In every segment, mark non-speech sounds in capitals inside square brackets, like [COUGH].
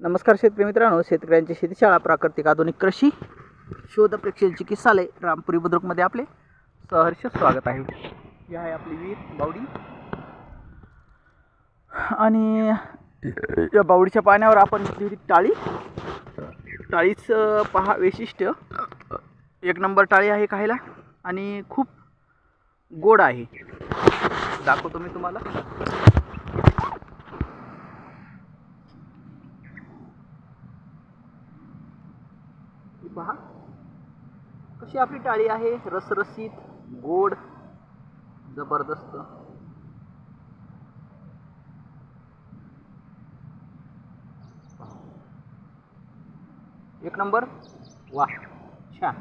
नमस्कार शेतकरी मित्रांनो शेतकऱ्यांची शेतीशाळा प्राकृतिक आधुनिक कृषी शोध प्रेक्षण चिकित्सालय रामपुरी बुद्रुकमध्ये आपले सहर्ष स्वागत आहे. ही आहे आपली वीर बावडी. आणि या बावडीच्या पाण्यावर आपण घेतली टाळी. टाळीचं पहा वैशिष्ट्य. एक नंबर टाळी आहे खायला आणि खूप गोड आहे. दाखवतो मी तुम्हाला. पहा. कशी आपली टाळी आहे? रसरसीत गोड जबरदस्त. एक नंबर. वा छान.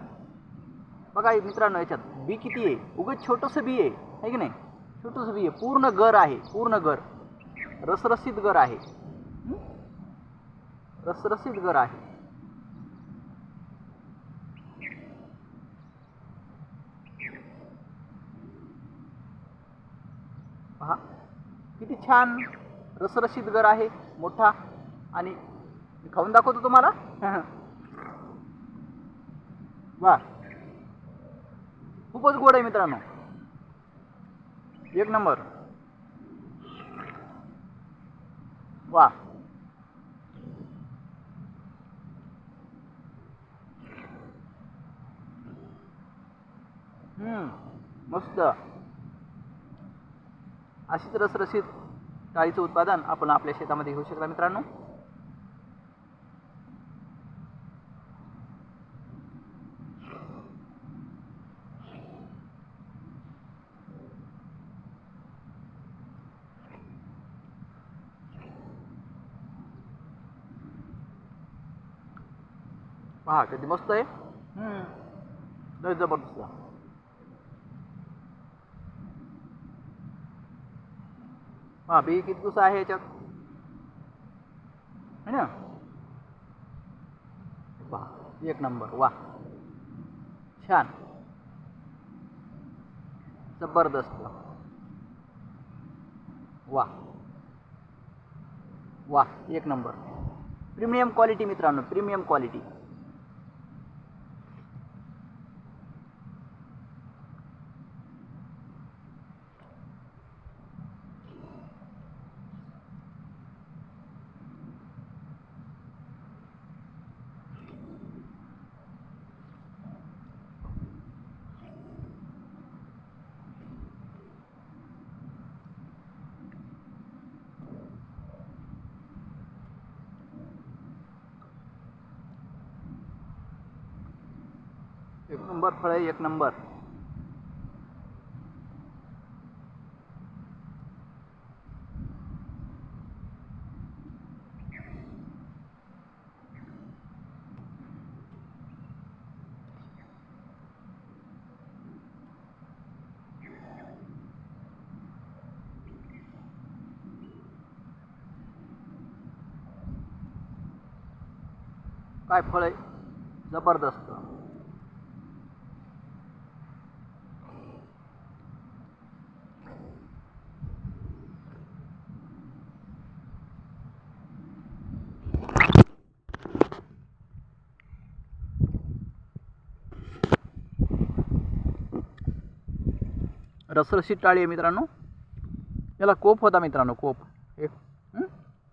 बघा मित्रांनो याच्यात बी किती आहे? उगत छोटंसं बी आहे है की नाही? छोटंसं बी आहे. पूर्ण गर आहे पूर्ण गर. रसरसीत गर आहे. रसरसीत घर गर आहे. पहा. किती छान रसरशीत घर आहे मोठा. आणि मी खाऊन दाखवतो तुम्हाला. [LAUGHS] वा. खूपच गोड आहे मित्रांनो. एक नंबर. वा. हम्म मस्त. अशीच रसरशीत डाळीचं उत्पादन आपण आपल्या शेतामध्ये घेऊ शकता मित्रांनो. पहा किती मस्त आहे. लय जबरदस्त. हा बी किती दिवस आहे याच्यात? है ना? वा एक नंबर वा छान. जबरदस्त. वा वा एक नंबर. प्रीमियम क्वालिटी मित्रांनो प्रीमियम क्वालिटी. एक नंबर फळ आहे एक नंबर. काय फळ आहे? जबरदस्त. रसरशी टाळी आहे मित्रांनो. याला कोप होता मित्रांनो कोप. एक.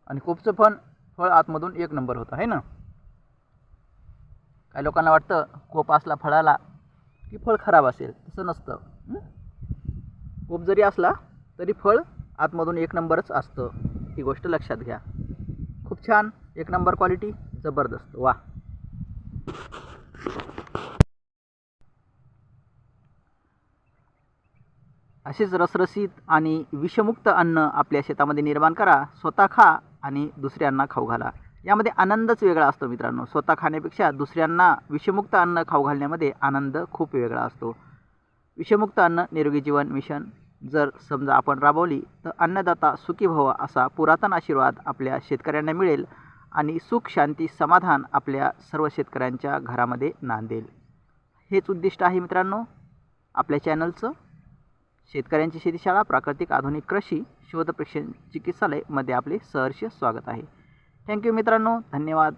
आणि कोपचं पण फळ आतमधून एक नंबर होतं आहे ना? काही लोकांना वाटतं कोप असला फळाला की फळ खराब असेल तसं नसतं. कोप जरी असला तरी फळ आतमधून एक नंबरच असतं. ही गोष्ट लक्षात घ्या. खूप छान. एक नंबर क्वालिटी. जबरदस्त. वा. असेच रसरसीत आणि विषमुक्त अन्न आपल्या शेतामध्ये निर्माण करा स्वतः खा आणि दुसऱ्यांना खाऊ घाला. यामध्ये आनंदच वेगळा असतो मित्रांनो. स्वतः खाण्यापेक्षा दुसऱ्यांना विषमुक्त अन्न खाऊ घालण्यामध्ये आनंद खूप वेगळा असतो. विषमुक्त अन्न निरोगी जीवन मिशन. जर समजा आपण राबवली तर अन्नदाता सुखी भव असा पुरातन आशीर्वाद आपल्या शेतकऱ्यांना मिळेल आणि सुख शांती समाधान आपल्या सर्व शेतकऱ्यांच्या घरामध्ये नांदेल. हेच उद्दिष्ट आहे मित्रांनो. आपल्या चॅनलचं शेतकऱ्यांची शेतीशाळा प्राकृतिक आधुनिक कृषी शोधप्रशिक्षण चिकित्सालयमध्ये आपले सहर्ष स्वागत आहे. थँक्यू मित्रांनो. धन्यवाद.